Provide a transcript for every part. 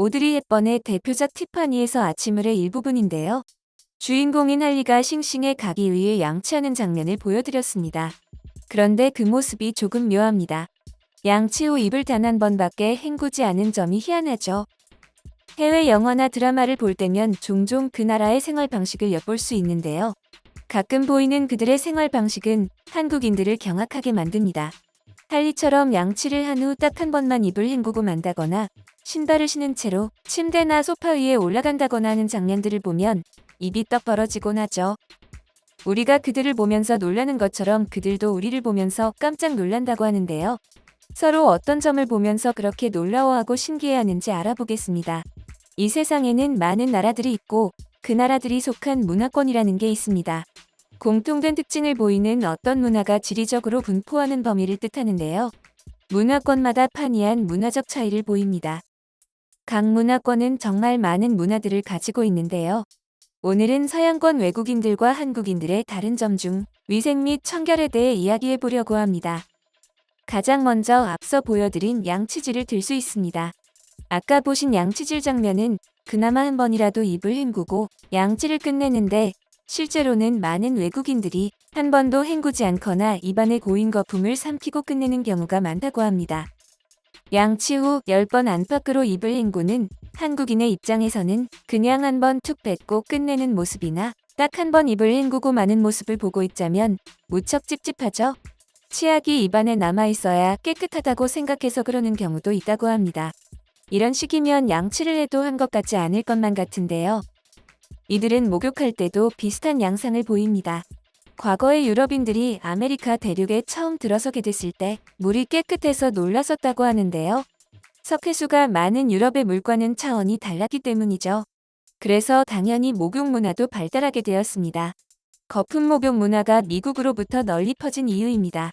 오드리 헵번의 대표작 티파니에서 아침을의 일부분인데요. 주인공인 할리가 싱싱에 가기 위해 양치하는 장면을 보여드렸습니다. 그런데 그 모습이 조금 묘합니다. 양치 후 입을 단 한 번밖에 헹구지 않은 점이 희한하죠. 해외 영화나 드라마를 볼 때면 종종 그 나라의 생활 방식을 엿볼 수 있는데요. 가끔 보이는 그들의 생활 방식은 한국인들을 경악하게 만듭니다. 할리처럼 양치를 한 후 딱 한 번만 입을 헹구고 만다거나 신발을 신은 채로 침대나 소파 위에 올라간다거나 하는 장면들을 보면 입이 떡 벌어지곤 하죠. 우리가 그들을 보면서 놀라는 것처럼 그들도 우리를 보면서 깜짝 놀란다고 하는데요. 서로 어떤 점을 보면서 그렇게 놀라워하고 신기해하는지 알아보겠습니다. 이 세상에는 많은 나라들이 있고 그 나라들이 속한 문화권이라는 게 있습니다. 공통된 특징을 보이는 어떤 문화가 지리적으로 분포하는 범위를 뜻하는데요. 문화권마다 판이한 문화적 차이를 보입니다. 각 문화권은 정말 많은 문화들을 가지고 있는데요. 오늘은 서양권 외국인들과 한국인들의 다른 점 중 위생 및 청결에 대해 이야기해 보려고 합니다. 가장 먼저 앞서 보여드린 양치질을 들 수 있습니다. 아까 보신 양치질 장면은 그나마 한 번이라도 입을 헹구고 양치를 끝내는데 실제로는 많은 외국인들이 한 번도 헹구지 않거나 입안에 고인 거품을 삼키고 끝내는 경우가 많다고 합니다. 양치 후 10번 안팎으로 입을 헹구는 한국인의 입장에서는 그냥 한 번 툭 뱉고 끝내는 모습이나 딱 한 번 입을 헹구고 마는 모습을 보고 있자면 무척 찝찝하죠? 치약이 입안에 남아있어야 깨끗하다고 생각해서 그러는 경우도 있다고 합니다. 이런 식이면 양치를 해도 한 것 같지 않을 것만 같은데요. 이들은 목욕할 때도 비슷한 양상을 보입니다. 과거에 유럽인들이 아메리카 대륙에 처음 들어서게 됐을 때 물이 깨끗해서 놀랐었다고 하는데요. 석회수가 많은 유럽의 물과는 차원이 달랐기 때문이죠. 그래서 당연히 목욕 문화도 발달하게 되었습니다. 거품 목욕 문화가 미국으로부터 널리 퍼진 이유입니다.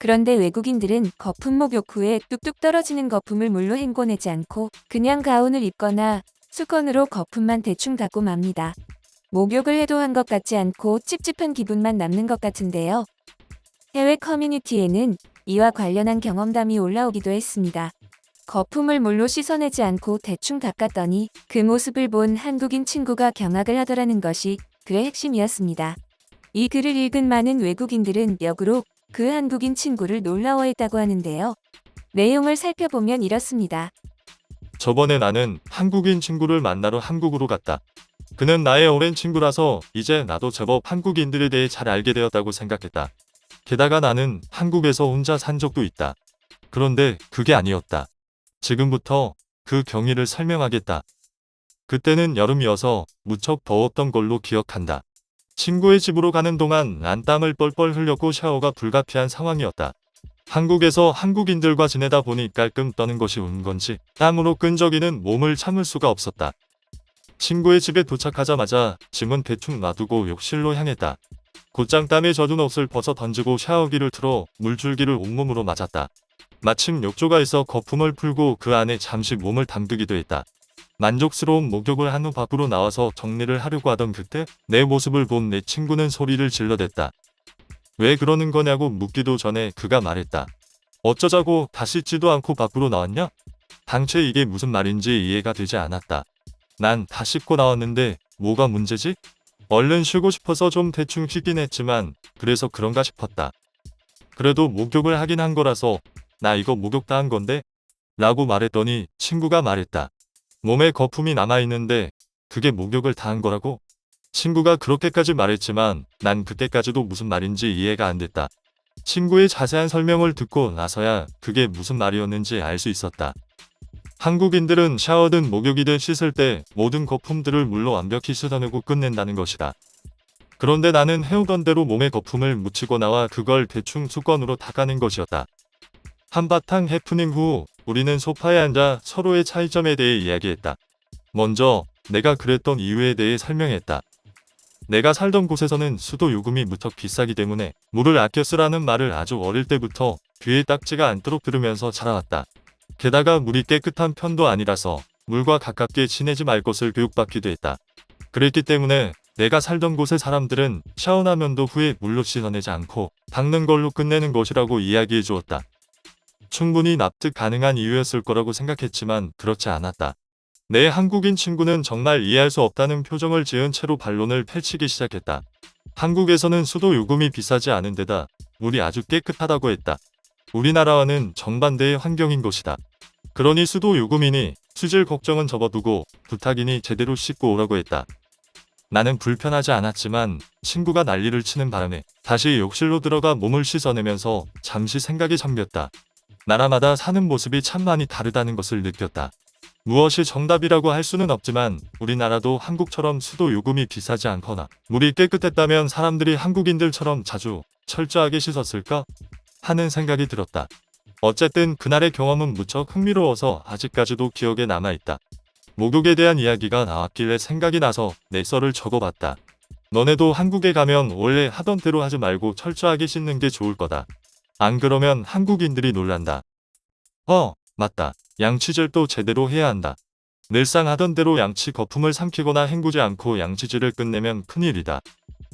그런데 외국인들은 거품 목욕 후에 뚝뚝 떨어지는 거품을 물로 헹궈내지 않고 그냥 가운을 입거나 수건으로 거품만 대충 닦고 맙니다. 목욕을 해도 한 것 같지 않고 찝찝한 기분만 남는 것 같은데요. 해외 커뮤니티에는 이와 관련한 경험담이 올라오기도 했습니다. 거품을 물로 씻어내지 않고 대충 닦았더니 그 모습을 본 한국인 친구가 경악을 하더라는 것이 그의 핵심이었습니다. 이 글을 읽은 많은 외국인들은 역으로 그 한국인 친구를 놀라워했다고 하는데요. 내용을 살펴보면 이렇습니다. 저번에 나는 한국인 친구를 만나러 한국으로 갔다. 그는 나의 오랜 친구라서 이제 나도 제법 한국인들에 대해 잘 알게 되었다고 생각했다. 게다가 나는 한국에서 혼자 산 적도 있다. 그런데 그게 아니었다. 지금부터 그 경위를 설명하겠다. 그때는 여름이어서 무척 더웠던 걸로 기억한다. 친구의 집으로 가는 동안 난 땀을 뻘뻘 흘렸고 샤워가 불가피한 상황이었다. 한국에서 한국인들과 지내다 보니 깔끔 떠는 것이 운 건지 땀으로 끈적이는 몸을 참을 수가 없었다. 친구의 집에 도착하자마자 짐은 대충 놔두고 욕실로 향했다. 곧장 땀에 젖은 옷을 벗어 던지고 샤워기를 틀어 물줄기를 온몸으로 맞았다. 마침 욕조가 있어 거품을 풀고 그 안에 잠시 몸을 담그기도 했다. 만족스러운 목욕을 한 후 밖으로 나와서 정리를 하려고 하던 그때 내 모습을 본 내 친구는 소리를 질러댔다. 왜 그러는 거냐고 묻기도 전에 그가 말했다. 어쩌자고 다 씻지도 않고 밖으로 나왔냐? 당최 이게 무슨 말인지 이해가 되지 않았다. 난 다 씻고 나왔는데 뭐가 문제지? 얼른 쉬고 싶어서 좀 대충 쉬긴 했지만 그래서 그런가 싶었다. 그래도 목욕을 하긴 한 거라서 나 이거 목욕 다 한 건데? 라고 말했더니 친구가 말했다. 몸에 거품이 남아있는데 그게 목욕을 다 한 거라고? 친구가 그렇게까지 말했지만 난 그때까지도 무슨 말인지 이해가 안 됐다. 친구의 자세한 설명을 듣고 나서야 그게 무슨 말이었는지 알 수 있었다. 한국인들은 샤워든 목욕이든 씻을 때 모든 거품들을 물로 완벽히 씻어내고 끝낸다는 것이다. 그런데 나는 해오던 대로 몸에 거품을 묻히고 나와 그걸 대충 수건으로 닦아낸 것이었다. 한바탕 해프닝 후 우리는 소파에 앉아 서로의 차이점에 대해 이야기했다. 먼저 내가 그랬던 이유에 대해 설명했다. 내가 살던 곳에서는 수도 요금이 무척 비싸기 때문에 물을 아껴 쓰라는 말을 아주 어릴 때부터 귀에 딱지가 않도록 들으면서 자라왔다. 게다가 물이 깨끗한 편도 아니라서 물과 가깝게 지내지 말 것을 교육받기도 했다. 그랬기 때문에 내가 살던 곳의 사람들은 샤워나면도 후에 물로 씻어내지 않고 닦는 걸로 끝내는 것이라고 이야기해 주었다. 충분히 납득 가능한 이유였을 거라고 생각했지만 그렇지 않았다. 내 한국인 친구는 정말 이해할 수 없다는 표정을 지은 채로 반론을 펼치기 시작했다. 한국에서는 수도 요금이 비싸지 않은 데다 물이 아주 깨끗하다고 했다. 우리나라와는 정반대의 환경인 곳이다. 그러니 수도 요금이니 수질 걱정은 접어두고 부탁이니 제대로 씻고 오라고 했다. 나는 불편하지 않았지만 친구가 난리를 치는 바람에 다시 욕실로 들어가 몸을 씻어내면서 잠시 생각이 잠겼다. 나라마다 사는 모습이 참 많이 다르다는 것을 느꼈다. 무엇이 정답이라고 할 수는 없지만 우리나라도 한국처럼 수도 요금이 비싸지 않거나 물이 깨끗했다면 사람들이 한국인들처럼 자주 철저하게 씻었을까 하는 생각이 들었다. 어쨌든 그날의 경험은 무척 흥미로워서 아직까지도 기억에 남아있다. 목욕에 대한 이야기가 나왔길래 생각이 나서 내 썰을 적어봤다. 너네도 한국에 가면 원래 하던 대로 하지 말고 철저하게 씻는 게 좋을 거다. 안 그러면 한국인들이 놀란다. 어, 맞다. 양치질도 제대로 해야 한다. 늘상 하던 대로 양치 거품을 삼키거나 헹구지 않고 양치질을 끝내면 큰일이다.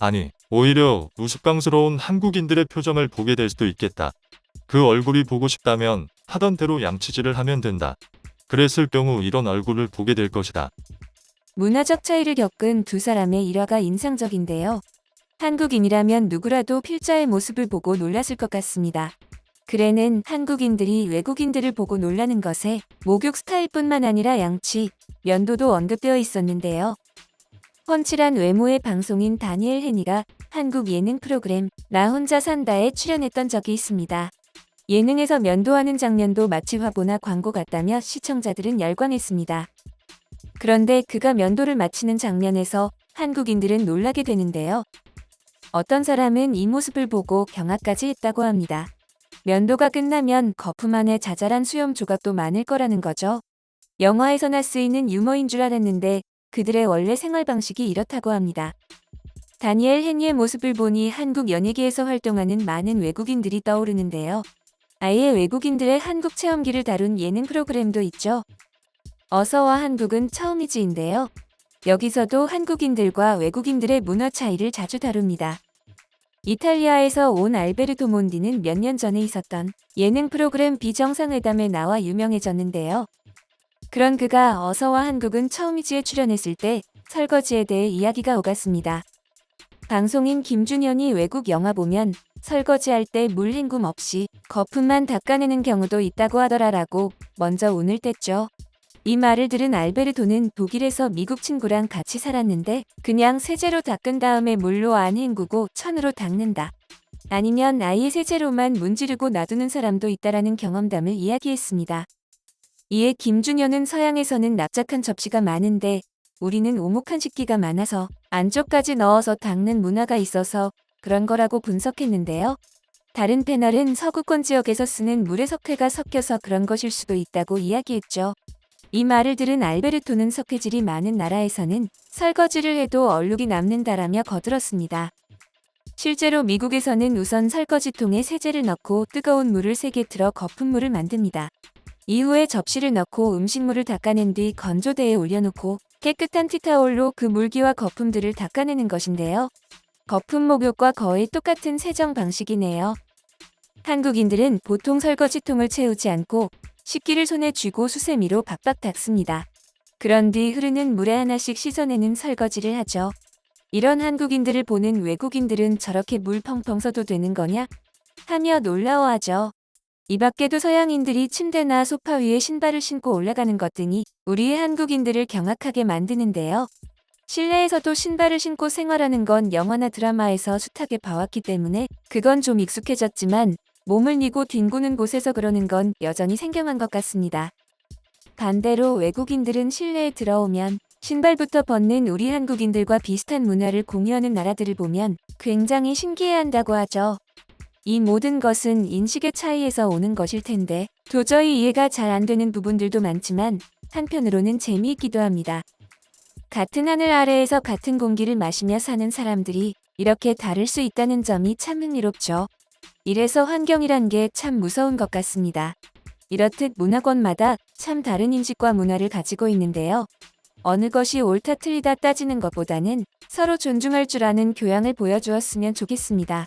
아니, 오히려 우스꽝스러운 한국인들의 표정을 보게 될 수도 있겠다. 그 얼굴이 보고 싶다면 하던 대로 양치질을 하면 된다. 그랬을 경우 이런 얼굴을 보게 될 것이다. 문화적 차이를 겪은 두 사람의 일화가 인상적인데요. 한국인이라면 누구라도 필자의 모습을 보고 놀랐을 것 같습니다. 글에는 한국인들이 외국인들을 보고 놀라는 것에 목욕 스타일뿐만 아니라 양치, 면도도 언급되어 있었는데요. 펀칠한 외모의 방송인 다니엘 헤니가 한국 예능 프로그램 나 혼자 산다에 출연했던 적이 있습니다. 예능에서 면도하는 장면도 마치 화보나 광고 같다며 시청자들은 열광했습니다. 그런데 그가 면도를 마치는 장면에서 한국인들은 놀라게 되는데요. 어떤 사람은 이 모습을 보고 경악까지 했다고 합니다. 면도가 끝나면 거품 안에 자잘한 수염 조각도 많을 거라는 거죠. 영화에서나 쓰이는 유머인 줄 알았는데 그들의 원래 생활 방식이 이렇다고 합니다. 다니엘 헤니의 모습을 보니 한국 연예계에서 활동하는 많은 외국인들이 떠오르는데요. 아예 외국인들의 한국 체험기를 다룬 예능 프로그램도 있죠. 어서와 한국은 처음이지인데요. 여기서도 한국인들과 외국인들의 문화 차이를 자주 다룹니다. 이탈리아에서 온 알베르토 몬디는 몇 년 전에 있었던 예능 프로그램 비정상회담에 나와 유명해졌는데요. 그런 그가 어서와 한국은 처음이지에 출연했을 때 설거지에 대해 이야기가 오갔습니다. 방송인 김준현이 외국 영화 보면 설거지할 때 물 헹굼 없이 거품만 닦아내는 경우도 있다고 하더라라고 먼저 운을 뗐죠. 이 말을 들은 알베르토는 독일에서 미국 친구랑 같이 살았는데 그냥 세제로 닦은 다음에 물로 안 헹구고 천으로 닦는다. 아니면 아예 세제로만 문지르고 놔두는 사람도 있다라는 경험담을 이야기했습니다. 이에 김준현은 서양에서는 납작한 접시가 많은데 우리는 오목한 식기가 많아서 안쪽까지 넣어서 닦는 문화가 있어서 그런 거라고 분석했는데요. 다른 패널은 서구권 지역에서 쓰는 물의 석회가 섞여서 그런 것일 수도 있다고 이야기했죠. 이 말을 들은 알베르토는 석회질이 많은 나라에서는 설거지를 해도 얼룩이 남는다라며 거들었습니다. 실제로 미국에서는 우선 설거지통에 세제를 넣고 뜨거운 물을 세게 틀어 거품물을 만듭니다. 이후에 접시를 넣고 음식물을 닦아낸 뒤 건조대에 올려놓고 깨끗한 티타올로 그 물기와 거품들을 닦아내는 것인데요. 거품 목욕과 거의 똑같은 세정 방식이네요. 한국인들은 보통 설거지통을 채우지 않고 식기를 손에 쥐고 수세미로 박박 닦습니다. 그런 뒤 흐르는 물에 하나씩 씻어내는 설거지를 하죠. 이런 한국인들을 보는 외국인들은 저렇게 물 펑펑 써도 되는 거냐? 하며 놀라워하죠. 이 밖에도 서양인들이 침대나 소파 위에 신발을 신고 올라가는 것 등이 우리의 한국인들을 경악하게 만드는데요. 실내에서도 신발을 신고 생활하는 건 영화나 드라마에서 숱하게 봐왔기 때문에 그건 좀 익숙해졌지만 몸을 니고 뒹구는 곳에서 그러는 건 여전히 생경한 것 같습니다. 반대로 외국인들은 실내에 들어오면 신발부터 벗는 우리 한국인들과 비슷한 문화를 공유하는 나라들을 보면 굉장히 신기해한다고 하죠. 이 모든 것은 인식의 차이에서 오는 것일 텐데 도저히 이해가 잘 안 되는 부분들도 많지만 한편으로는 재미있기도 합니다. 같은 하늘 아래에서 같은 공기를 마시며 사는 사람들이 이렇게 다를 수 있다는 점이 참 흥미롭죠. 이래서 환경이란 게 참 무서운 것 같습니다. 이렇듯 문화권마다 참 다른 인식과 문화를 가지고 있는데요. 어느 것이 옳다 틀리다 따지는 것보다는 서로 존중할 줄 아는 교양을 보여주었으면 좋겠습니다.